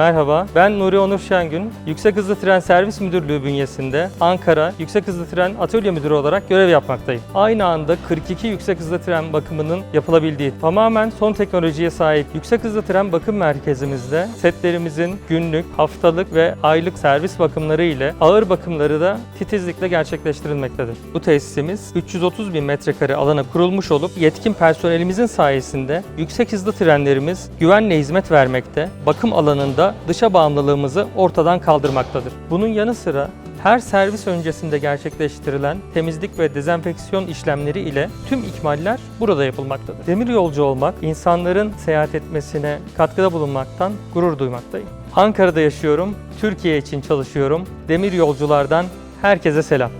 Merhaba, ben Nuri Onur Şengün. Yüksek Hızlı Tren Servis Müdürlüğü bünyesinde Ankara Yüksek Hızlı Tren Atölye Müdürü olarak görev yapmaktayım. Aynı anda 42 yüksek hızlı tren bakımının yapılabildiği tamamen son teknolojiye sahip yüksek hızlı tren bakım merkezimizde setlerimizin günlük, haftalık ve aylık servis bakımları ile ağır bakımları da titizlikle gerçekleştirilmektedir. Bu tesisimiz 330 bin metrekare alana kurulmuş olup yetkin personelimizin sayesinde yüksek hızlı trenlerimiz güvenle hizmet vermekte, bakım alanında dışa bağımlılığımızı ortadan kaldırmaktadır. Bunun yanı sıra her servis öncesinde gerçekleştirilen temizlik ve dezenfeksiyon işlemleri ile tüm ikmaller burada yapılmaktadır. Demir yolcu olmak, insanların seyahat etmesine katkıda bulunmaktan gurur duymaktayım. Ankara'da yaşıyorum, Türkiye için çalışıyorum. Demir yolculardan herkese selam.